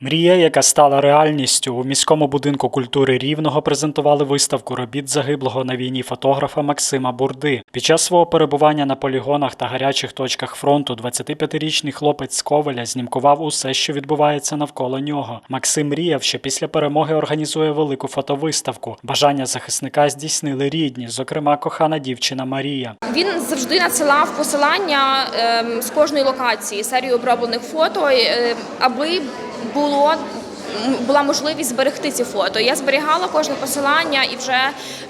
Мрія, яка стала реальністю, у міському будинку культури Рівного презентували виставку робіт загиблого на війні фотографа Максима Бурди. Під час свого перебування на полігонах та гарячих точках фронту 25-річний хлопець з Ковеля знімкував усе, що відбувається навколо нього. Максим мріяв, що після перемоги організує велику фотовиставку. Бажання захисника здійснили рідні, зокрема кохана дівчина Марія. Він завжди надсилав посилання ем, з кожної локації, серію оброблених фото, е, аби було. Була можливість зберегти ці фото. Я зберігала кожне посилання, і вже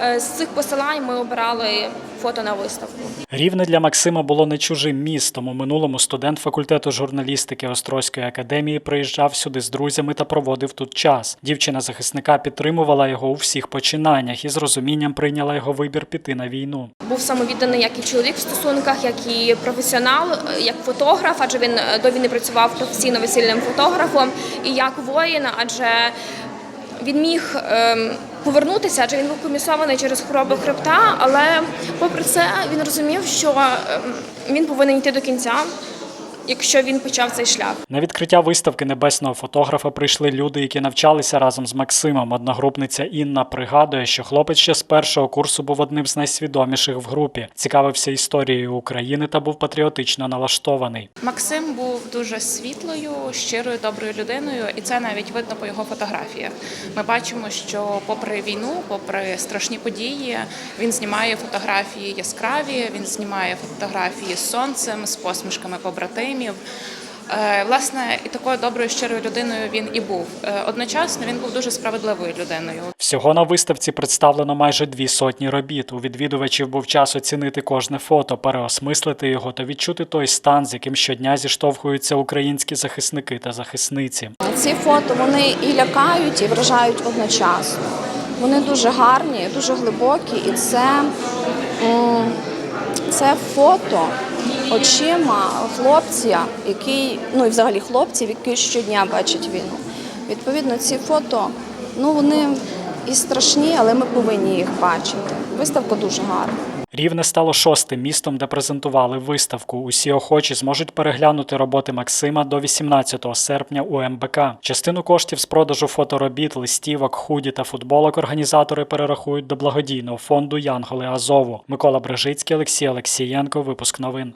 е, з цих посилань ми обирали фото на виставку. Рівне для Максима було не чужим містом. У минулому студент факультету журналістики Острозької академії приїжджав сюди з друзями та проводив тут час. Дівчина захисника підтримувала його у всіх починаннях і з розумінням прийняла його вибір піти на війну. Був самовідданий як і чоловік в стосунках, як і професіонал, е, як фотограф, адже він е, до війни працював професійно весільним фотографом, і як воїн, адже він міг ем, повернутися, адже він був комісований через хворобу хребта. Але попри це він розумів, що ем, він повинен йти до кінця, якщо він почав цей шлях. На відкриття виставки небесного фотографа прийшли люди, які навчалися разом з Максимом. Одногрупниця Інна пригадує, що хлопець ще з першого курсу був одним з найсвідоміших в групі, цікавився історією України та був патріотично налаштований. Максим був дуже світлою, щирою, доброю людиною, і це навіть видно по його фотографіях. Ми бачимо, що попри війну, попри страшні події, він знімає фотографії яскраві, він знімає фотографії з сонцем, з посмішками побратимів. Е, Власне, і такою доброю щирою людиною він і був. Е, Одночасно він був дуже справедливою людиною. Всього на виставці представлено майже дві сотні робіт. У відвідувачів був час оцінити кожне фото, переосмислити його та відчути той стан, з яким щодня зіштовхуються українські захисники та захисниці. Ці фото вони і лякають, і вражають одночасно. Вони дуже гарні, дуже глибокі, і це, це фото очима хлопця, який, ну і взагалі хлопців, які щодня бачать війну. Відповідно, ці фото, ну вони і страшні, але ми повинні їх бачити. Виставка дуже гарна. Рівне стало шостим містом, де презентували виставку. Усі охочі зможуть переглянути роботи Максима до 18 серпня у МБК. Частину коштів з продажу фоторобіт, листівок, худі та футболок організатори перерахують до благодійного фонду Янголи Азову. Микола Брежицький, Олексій Олексієнко. Випуск новин.